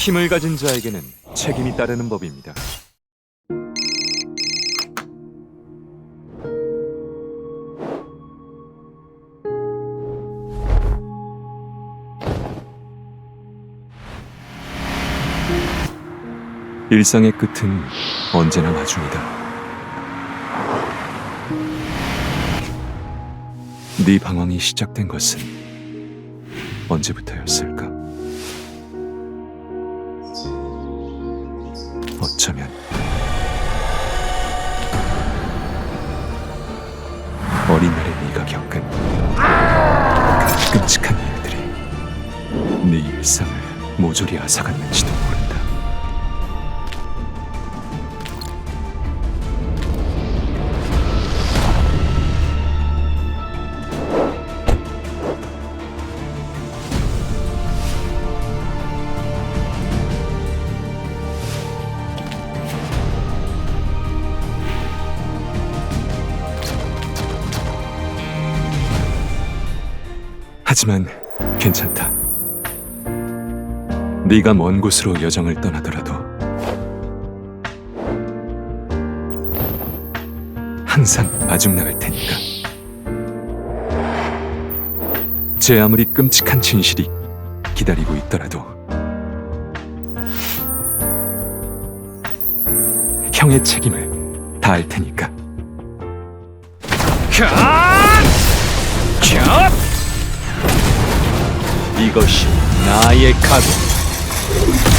힘을 가진 자에게는 책임이 따르는 법입니다. 일상의 끝은 언제나 나중이다. 네 방황이 시작된 것은 언제부터였을까? 어쩌면. 어린 날에 네가 겪은 그 끔찍한 일들이 네 일상을 모조리 앗아갔는지도 하지만 괜찮다. 네가 먼 곳으로 여정을 떠나더라도 항상 마중 나갈 테니까. 제 아무리 끔찍한 진실이 기다리고 있더라도 형의 책임을 다할 테니까. 컷! 이것이 나의 각오.